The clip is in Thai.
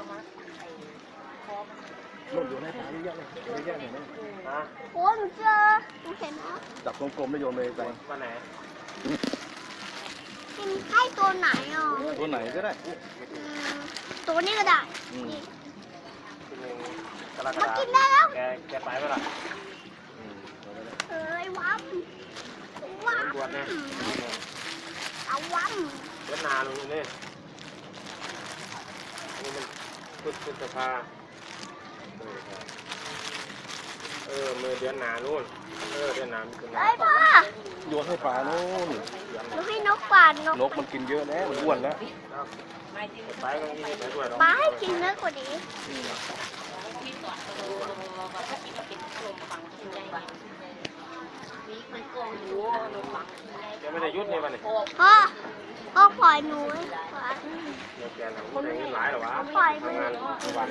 ตัวสามยังหล่นอยู่ในป่าเยอะแยะเลยเยอะแยะเลยนะฮะโอ้หนูเจอหนูเห็นนะจับกลมๆแล้วโยนไปไกลวันไหนกินให้ตัวไหนอะตัวไหนก็ได้ตัวนี้ก็ได้นี่มากินได้แล้วแกแกไปเมื่อไหร่อืมเอาไปเลยเอ้ยวับวับบวชเนี่ยเอาวับเดือนนาลงนี่ พุทธสภาเออมือเดือนนานู่น เออเดือนนาเป็นนาเอ้ยพ่อโยนให้ปลาโน่นหนูให้นกป่านนกนกมันกินเยอะแล้วมันอ้วนแล้วไม่จริงไปกันกินไปด้วยหรอป้าให้กินเนื้อกว่านี้ที่ตรวจตัวแบบถ้ากินก็เป็นขนมปังกินได้ไหมมีมันกองอยู่ขนมปังกินได้แกไม่ได้ยุดนี่วันนี้พ่อพ่อปล่อยหนู ทำได้เงินหลายหรอวะ ปล่อยมือ ทำงานวัน